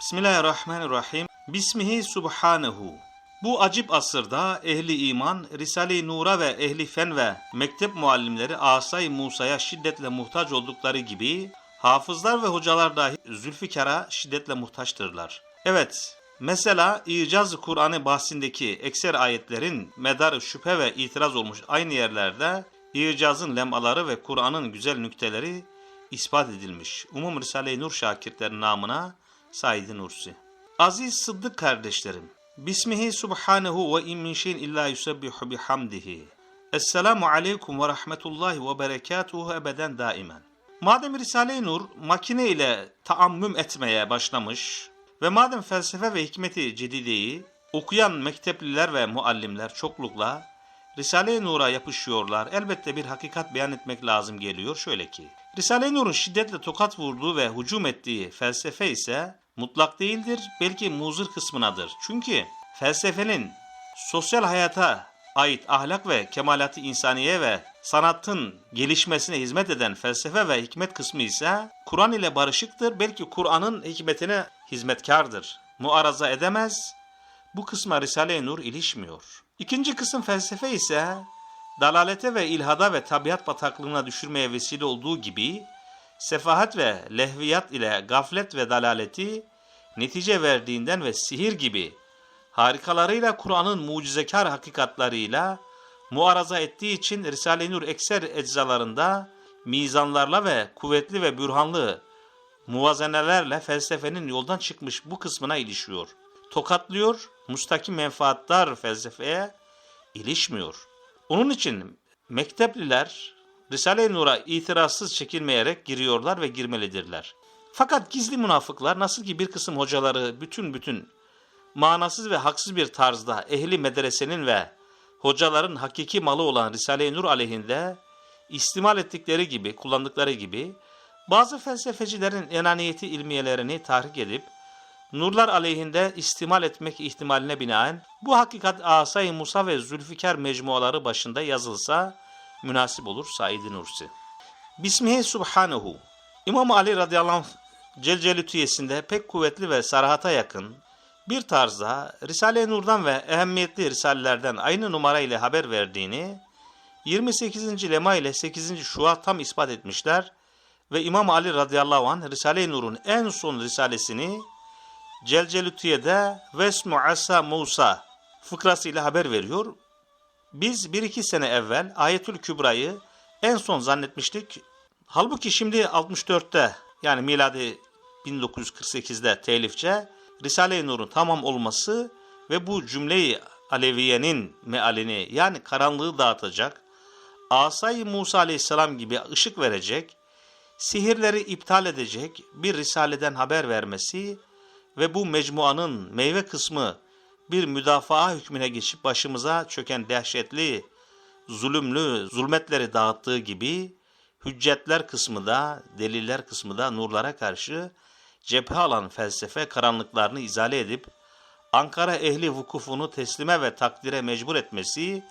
Bismillahirrahmanirrahim. Bismihi subhanehu. Bu acip asırda ehli iman, Risale-i Nur'a ve ehli fen ve mektep muallimleri Asay Musa'ya şiddetle muhtaç oldukları gibi hafızlar ve hocalar dahi Zülfikar'a şiddetle muhtaçtırlar. Evet, mesela İcaz-ı Kur'an'ı bahsindeki ekser ayetlerin medarı şüphe ve itiraz olmuş aynı yerlerde İcaz'ın lemaları ve Kur'an'ın güzel nükteleri ispat edilmiş. Umum Risale-i Nur şakirtleri namına Said Nursi. Aziz Sıddık kardeşlerim, Bismihi subhanehu ve in min şeyin illa yusebbihu bihamdihi. Esselamu aleyküm ve rahmetullahi ve berekatuhu ebeden daimen. Madem Risale-i Nur makine ile taammüm etmeye başlamış ve madem felsefe ve hikmeti cedideyi okuyan mektepliler ve muallimler çoklukla Risale-i Nur'a yapışıyorlar. Elbette bir hakikat beyan etmek lazım geliyor şöyle ki. Risale-i Nur'un şiddetle tokat vurduğu ve hücum ettiği felsefe ise mutlak değildir, belki muzır kısmınadır. Çünkü felsefenin sosyal hayata ait ahlak ve kemalatı insaniye ve sanatın gelişmesine hizmet eden felsefe ve hikmet kısmı ise Kur'an ile barışıktır, belki Kur'an'ın hikmetine hizmetkardır. Muaraza edemez, bu kısma Risale-i Nur ilişmiyor. İkinci kısım felsefe ise dalalete ve ilhada ve tabiat bataklığına düşürmeye vesile olduğu gibi sefahat ve lehviyat ile gaflet ve dalaleti netice verdiğinden ve sihir gibi harikalarıyla Kur'an'ın mucizekar hakikatlarıyla muaraza ettiği için Risale-i Nur ekser eczalarında mizanlarla ve kuvvetli ve bürhanlı muvazenelerle felsefenin yoldan çıkmış bu kısmına ilişiyor. Tokatlıyor, mustakim menfaatlar felsefeye ilişmiyor. Onun için mektepliler Risale-i Nur'a itirazsız çekilmeyerek giriyorlar ve girmelidirler. Fakat gizli münafıklar nasıl ki bir kısım hocaları bütün bütün manasız ve haksız bir tarzda ehli medresenin ve hocaların hakiki malı olan Risale-i Nur aleyhinde istimal ettikleri gibi, kullandıkları gibi bazı felsefecilerin enaniyeti ilmiyelerini tahrik edip nurlar aleyhinde istimal etmek ihtimaline binaen bu hakikat Asay Musa ve Zülfikar mecmuaları başında yazılsa münasip olur Said Nursi. Bismihi Subhanehu İmam Ali radıyallahu anh Celcelütiyesinde pek kuvvetli ve sarahata yakın bir tarzda Risale-i Nur'dan ve ehemmiyetli risalelerden aynı numara ile haber verdiğini 28. lema ile 8. şua tam ispat etmişler ve İmam Ali radıyallahu anh Risale-i Nur'un en son risalesini Celcelütiye'de Vesmu Asa Musa fıkrasıyla haber veriyor. Biz bir iki sene evvel Ayetül Kübra'yı en son zannetmiştik. Halbuki şimdi 64'te yani miladi 1948'de telifçe Risale-i Nur'un tamam olması ve bu cümleyi Aleviye'nin mealini yani karanlığı dağıtacak, Asay Musa aleyhisselam gibi ışık verecek, sihirleri iptal edecek bir risaleden haber vermesi ve bu mecmuanın meyve kısmı bir müdafaa hükmüne geçip başımıza çöken dehşetli, zulümlü zulmetleri dağıttığı gibi hüccetler kısmı da, deliller kısmı da nurlara karşı cephe alan felsefe karanlıklarını izale edip Ankara ehli vukufunu teslime ve takdire mecbur etmesi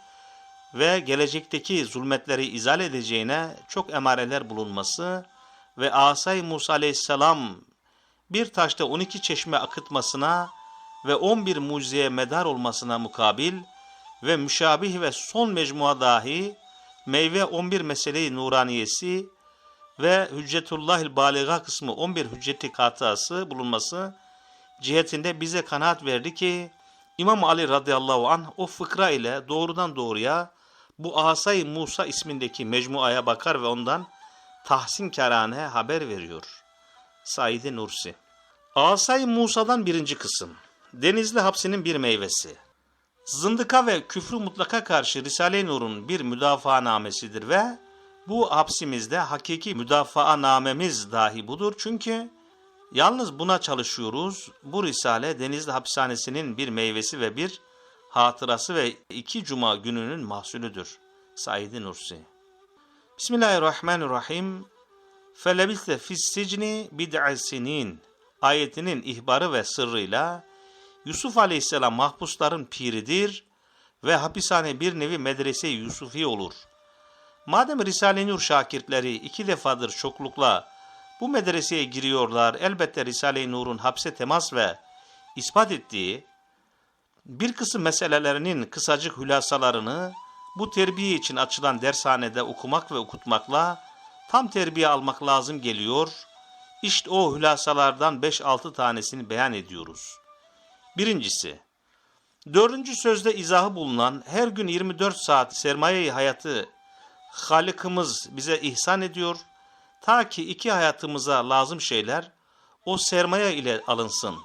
ve gelecekteki zulmetleri izale edeceğine çok emareler bulunması ve Asay Musa aleyhisselam bir taşta 12 çeşme akıtmasına ve 11 mucizeye medar olmasına mukabil ve müşabih ve son mecmua dahi meyve 11 meseleyi nuraniyesi ve Hüccetullahil Baliga kısmı 11 hücceti katası bulunması cihetinde bize kanaat verdi ki İmam Ali radıyallahu anh o fıkra ile doğrudan doğruya bu Asay Musa ismindeki mecmuaya bakar ve ondan tahsin kerane haber veriyor. Said Nursi Asay Musa'dan birinci kısım Denizli hapsinin bir meyvesi Zındıka ve küfrü mutlaka karşı Risale-i Nur'un bir müdafaa namesidir ve bu hapsimizde hakiki müdafaa namemiz dahi budur. Çünkü yalnız buna çalışıyoruz. Bu Risale Denizli Hapishanesi'nin bir meyvesi ve bir hatırası ve iki cuma gününün mahsulüdür. Said Nursi Bismillahirrahmanirrahim. Felebiste fissicni bid'asinin ayetinin ihbarı ve sırrıyla Yusuf Aleyhisselam mahpusların piridir ve hapishane bir nevi medrese Yusufi olur. Madem Risale-i Nur şakirtleri iki defadır çoklukla Bu medreseye giriyorlar. Elbette Risale-i Nur'un hapse temas ve ispat ettiği bir kısım meselelerinin kısacık hülasalarını bu terbiye için açılan dershanede okumak ve okutmakla tam terbiye almak lazım geliyor. İşte o hülasalardan 5-6 tanesini beyan ediyoruz. Birincisi, dördüncü sözde izahı bulunan her gün 24 saat sermaye hayatı Halık'ımız bize ihsan ediyor. Ta ki iki hayatımıza lazım şeyler o sermaye ile alınsın.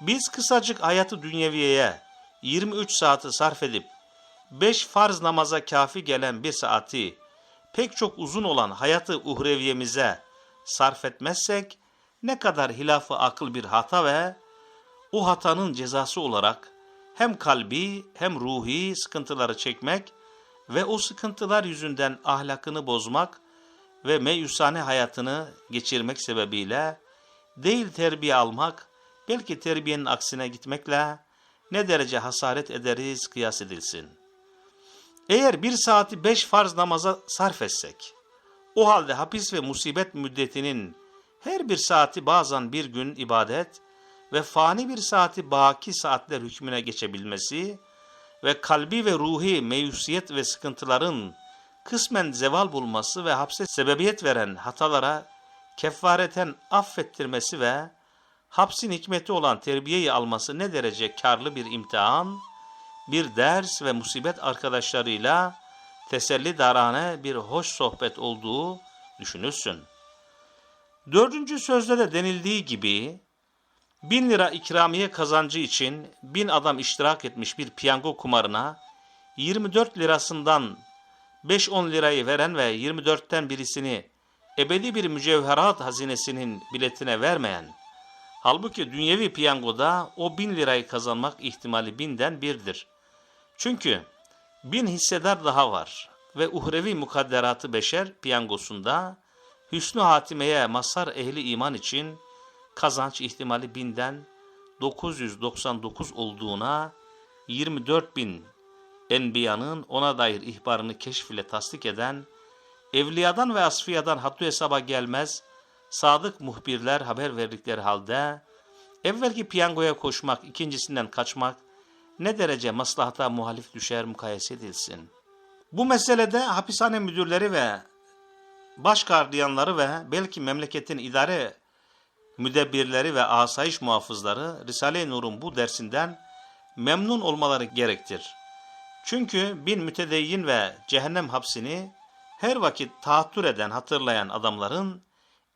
Biz kısacık hayatı dünyeviyeye 23 saati sarf edip 5 farz namaza kafi gelen bir saati pek çok uzun olan hayatı uhreviyemize sarf etmezsek ne kadar hilafı akıl bir hata ve o hatanın cezası olarak hem kalbi hem ruhi sıkıntıları çekmek ve o sıkıntılar yüzünden ahlakını bozmak ve meyusane hayatını geçirmek sebebiyle değil terbiye almak, belki terbiyenin aksine gitmekle ne derece hasaret ederiz kıyas edilsin. Eğer bir saati beş farz namaza sarf etsek, o halde hapis ve musibet müddetinin her bir saati bazen bir gün ibadet ve fani bir saati baki saatler hükmüne geçebilmesi ve kalbi ve ruhi meyusiyet ve sıkıntıların kısmen zeval bulması ve hapse sebebiyet veren hatalara kefareten affettirmesi ve hapsin hikmeti olan terbiyeyi alması ne derece karlı bir imtihan, bir ders ve musibet arkadaşlarıyla teselli darane bir hoş sohbet olduğu düşünülsün. Dördüncü sözde de denildiği gibi, bin lira ikramiye kazancı için bin adam iştirak etmiş bir piyango kumarına 24 lirasından 5-10 lirayı veren ve 24'ten birisini ebedi bir mücevherat hazinesinin biletine vermeyen, halbuki dünyevi piyangoda o bin lirayı kazanmak ihtimali binden birdir. Çünkü bin hissedar daha var ve uhrevi mukadderatı beşer piyangosunda hüsnü hatimeye mazhar ehli iman için kazanç ihtimali binden 999 olduğuna 24 bin Enbiya'nın ona dair ihbarını keşf ile tasdik eden, evliyadan ve asfiyadan hattı hesaba gelmez, sadık muhbirler haber verdikleri halde, evvelki piyangoya koşmak, ikincisinden kaçmak, ne derece maslahata muhalif düşer mukayese edilsin. Bu meselede hapishane müdürleri ve baş gardiyanları ve belki memleketin idare müdebbirleri ve asayiş muhafızları Risale-i Nur'un bu dersinden memnun olmaları gerektir. Çünkü bin mütedeyyin ve cehennem hapsini her vakit tahattür eden, hatırlayan adamların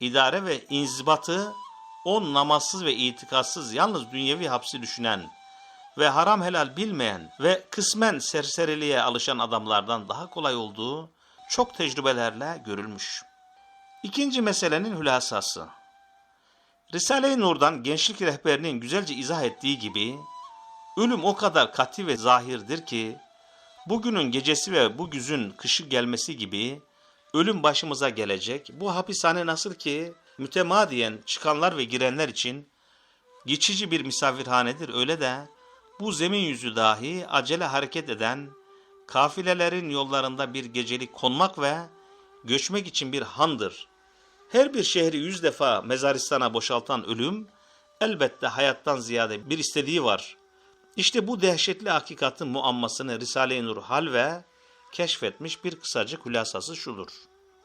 idare ve inzibatı o namazsız ve itikatsız yalnız dünyevi hapsi düşünen ve haram helal bilmeyen ve kısmen serseriliğe alışan adamlardan daha kolay olduğu çok tecrübelerle görülmüş. İkinci meselenin hülasası. Risale-i Nur'dan gençlik rehberinin güzelce izah ettiği gibi, ölüm o kadar kati ve zahirdir ki, bugünün gecesi ve bu güzün kışı gelmesi gibi ölüm başımıza gelecek. Bu hapishane nasıl ki mütemadiyen çıkanlar ve girenler için geçici bir misafirhanedir öyle de bu zemin yüzü dahi acele hareket eden kafilelerin yollarında bir gecelik konmak ve göçmek için bir handır. Her bir şehri yüz defa mezaristana boşaltan ölüm elbette hayattan ziyade bir istediği var. İşte bu dehşetli hakikatin muammasını Risale-i Nur hal ve keşfetmiş bir kısacık hülasası şudur.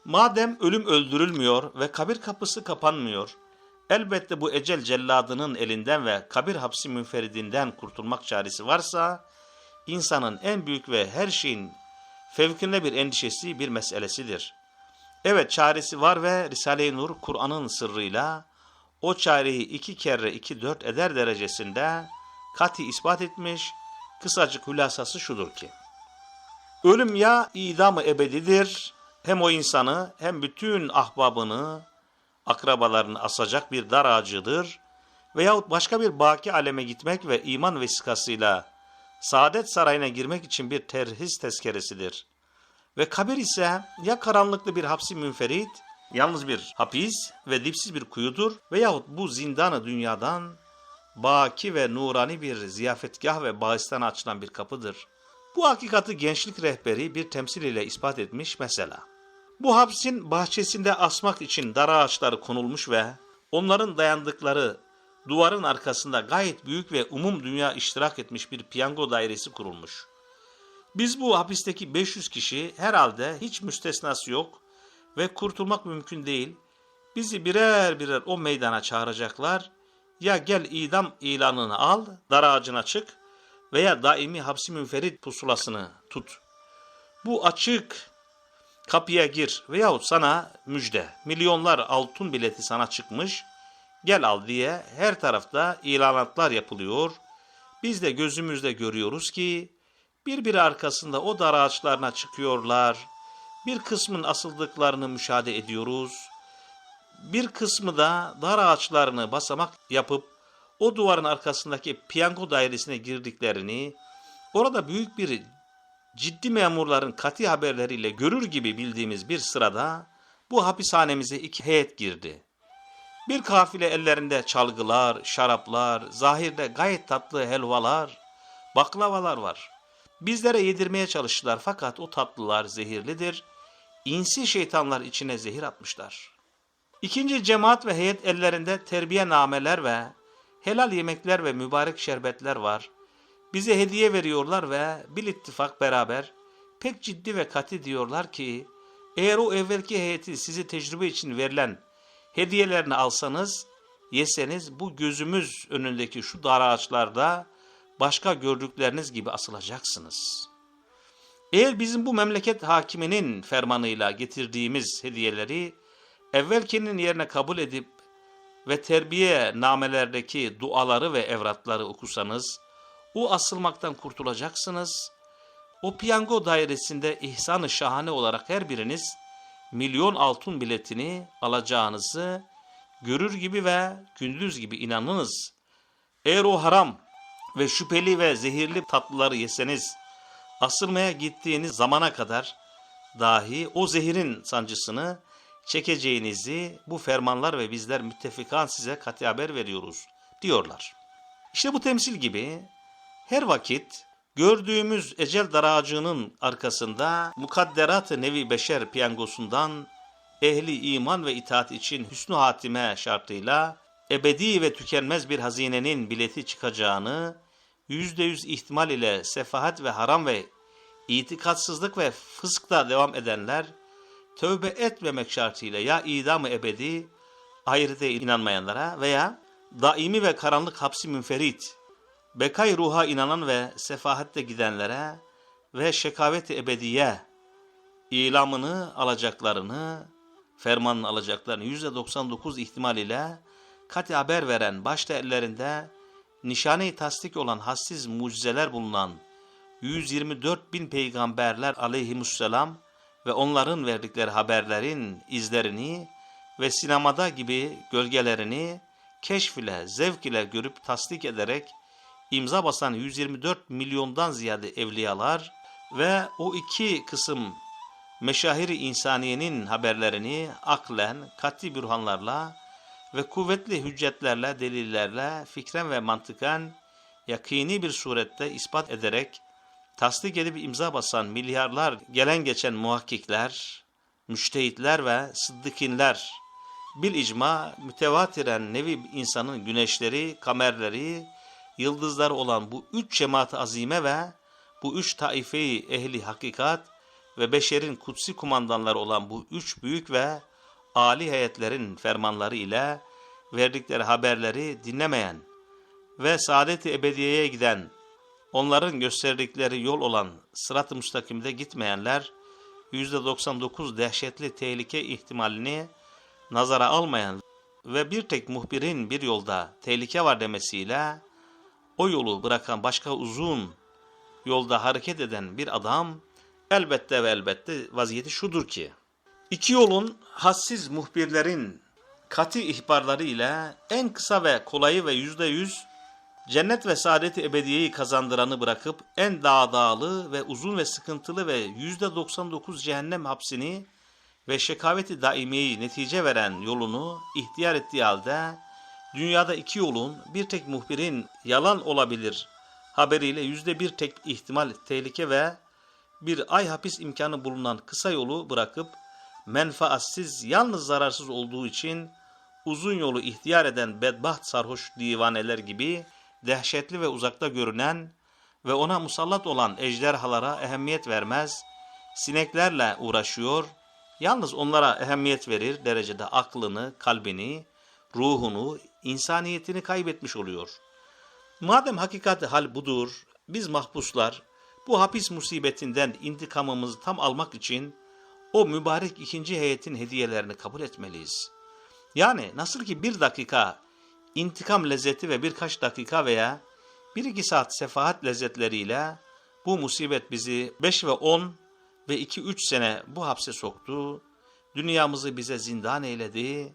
Madem ölüm öldürülmüyor ve kabir kapısı kapanmıyor, elbette bu ecel celladının elinden ve kabir hapsi münferidinden kurtulmak çaresi varsa, insanın en büyük ve her şeyin fevkinde bir endişesi bir meselesidir. Evet çaresi var ve Risale-i Nur Kur'an'ın sırrıyla o çareyi iki kere iki dört eder derecesinde kati ispat etmiş, kısacık hülasası şudur ki, Ölüm ya idamı ebedidir, hem o insanı hem bütün ahbabını, akrabalarını asacak bir dar ağacıdır veyahut başka bir baki aleme gitmek ve iman vesikasıyla saadet sarayına girmek için bir terhis tezkeresidir. Ve kabir ise ya karanlıklı bir hapsi münferit, yalnız bir hapis ve dipsiz bir kuyudur veyahut bu zindanı dünyadan baki ve nurani bir ziyafetgah ve bağıstan açılan bir kapıdır. Bu hakikati gençlik rehberi bir temsil ile ispat etmiş mesela. Bu hapsin bahçesinde asmak için dar ağaçları konulmuş ve onların dayandıkları duvarın arkasında gayet büyük ve umum dünya iştirak etmiş bir piyango dairesi kurulmuş. Biz bu hapisteki 500 kişi herhalde hiç müstesnası yok ve kurtulmak mümkün değil. Bizi birer birer o meydana çağıracaklar. Ya gel idam ilanını al, dar ağacına çık veya daimi hapsi münferit pusulasını tut. Bu açık kapıya gir veyahut sana müjde. Milyonlar altın bileti sana çıkmış. Gel al diye her tarafta ilanatlar yapılıyor. Biz de gözümüzde görüyoruz ki birbiri arkasında o dar ağaçlarına çıkıyorlar. Bir kısmın asıldıklarını müşahede ediyoruz. Bir kısmı da dar ağaçlarını basamak yapıp o duvarın arkasındaki piyango dairesine girdiklerini, orada büyük bir ciddi memurların kati haberleriyle görür gibi bildiğimiz bir sırada bu hapishanemize iki heyet girdi. Bir kafile ellerinde çalgılar, şaraplar, zahirde gayet tatlı helvalar, baklavalar var. Bizlere yedirmeye çalıştılar fakat o tatlılar zehirlidir. İnsi şeytanlar içine zehir atmışlar. İkinci cemaat ve heyet ellerinde terbiye nameler ve helal yemekler ve mübarek şerbetler var. Bize hediye veriyorlar ve bil ittifak beraber pek ciddi ve kati diyorlar ki eğer o evvelki heyeti sizi tecrübe için verilen hediyelerini alsanız, yeseniz bu gözümüz önündeki şu dar ağaçlarda başka gördükleriniz gibi asılacaksınız. Eğer bizim bu memleket hakiminin fermanıyla getirdiğimiz hediyeleri evvelkinin yerine kabul edip ve terbiye namelerdeki duaları ve evratları okusanız, o asılmaktan kurtulacaksınız. O piyango dairesinde ihsan-ı şahane olarak her biriniz milyon altın biletini alacağınızı görür gibi ve gündüz gibi inanınız. Eğer o haram ve şüpheli ve zehirli tatlıları yeseniz, asılmaya gittiğiniz zamana kadar dahi o zehirin sancısını çekeceğinizi bu fermanlar ve bizler müttefikan size kati haber veriyoruz diyorlar. İşte bu temsil gibi her vakit gördüğümüz ecel daracığının arkasında mukadderat-ı nevi beşer piyangosundan ehli iman ve itaat için hüsnü hatime şartıyla ebedi ve tükenmez bir hazinenin bileti çıkacağını yüzde yüz ihtimal ile sefahat ve haram ve itikatsızlık ve fıskta devam edenler tövbe etmemek şartıyla ya idam-ı ebedi ahirete inanmayanlara veya daimi ve karanlık hapsi münferit bekay ruha inanan ve sefahatte gidenlere ve şekavet-i ebediye ilamını alacaklarını, fermanını alacaklarını %99 ihtimal ile kati haber veren başta ellerinde nişane-i tasdik olan hassiz mucizeler bulunan 124 bin peygamberler aleyhimusselam ve onların verdikleri haberlerin izlerini ve sinemada gibi gölgelerini keşf ile, zevk ile görüp tasdik ederek imza basan 124 milyondan ziyade evliyalar ve o iki kısım meşahiri insaniyenin haberlerini aklen, kat'i bürhanlarla ve kuvvetli hüccetlerle, delillerle, fikren ve mantıken yakini bir surette ispat ederek tasdik edip imza basan milyarlar gelen geçen muhakkikler, müştehitler ve sıddıkinler. Bil icma mütevatiren nevi insanın güneşleri, kamerleri, yıldızları olan bu üç cemaat azime ve bu üç taifeyi ehli hakikat ve beşerin kutsi kumandanları olan bu üç büyük ve âli heyetlerin fermanları ile verdikleri haberleri dinlemeyen ve saadet-i ebediyeye giden, onların gösterdikleri yol olan sırat-ı müstakimde gitmeyenler, %99 dehşetli tehlike ihtimalini nazara almayan ve bir tek muhbirin bir yolda tehlike var demesiyle o yolu bırakan başka uzun yolda hareket eden bir adam elbette ve elbette vaziyeti şudur ki iki yolun hassiz muhbirlerin katı ihbarları ile en kısa ve kolayı ve yüzde yüz cennet ve saadeti ebediyeyi kazandıranı bırakıp en dağdağlı ve uzun ve sıkıntılı ve yüzde 99 cehennem hapsini ve şekaveti daimiyeyi netice veren yolunu ihtiyar ettiği halde dünyada iki yolun bir tek muhbirin yalan olabilir haberiyle yüzde bir tek ihtimal tehlike ve bir ay hapis imkanı bulunan kısa yolu bırakıp menfaatsiz, yalnız zararsız olduğu için uzun yolu ihtiyar eden bedbaht sarhoş divaneler gibi dehşetli ve uzakta görünen ve ona musallat olan ejderhalara ehemmiyet vermez, sineklerle uğraşıyor, yalnız onlara ehemmiyet verir derecede aklını, kalbini, ruhunu, insaniyetini kaybetmiş oluyor. Madem hakikati hal budur, biz mahpuslar bu hapis musibetinden intikamımızı tam almak için o mübarek ikinci heyetin hediyelerini kabul etmeliyiz. Yani nasıl ki bir dakika intikam lezzeti ve birkaç dakika veya bir iki saat sefahat lezzetleriyle bu musibet bizi 5 ve 10 ve 2-3 sene bu hapse soktu, dünyamızı bize zindan eyledi,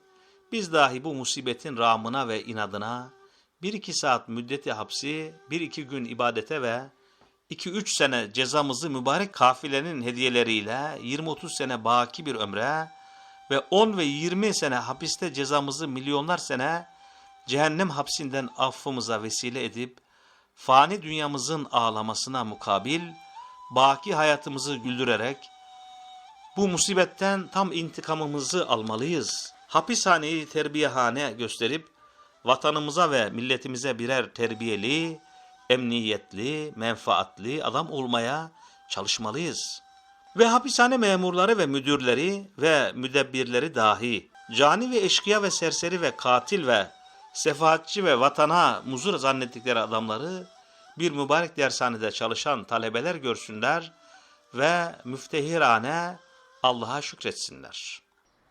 biz dahi bu musibetin rağmına ve inadına bir iki saat müddeti hapsi, bir iki gün ibadete ve 2-3 sene cezamızı mübarek kafilenin hediyeleriyle 20-30 sene baki bir ömre ve 10 ve 20 sene hapiste cezamızı milyonlar sene cehennem hapsinden affımıza vesile edip fani dünyamızın ağlamasına mukabil baki hayatımızı güldürerek bu musibetten tam intikamımızı almalıyız. Hapishaneyi terbiyehane gösterip vatanımıza ve milletimize birer terbiyeli, emniyetli, menfaatli adam olmaya çalışmalıyız. Ve hapishane memurları ve müdürleri ve müdebbirleri dahi, cani ve eşkıya ve serseri ve katil ve sefahatçi ve vatana muzur zannettikleri adamları bir mübarek dershanede çalışan talebeler görsünler ve müftehirane Allah'a şükretsinler.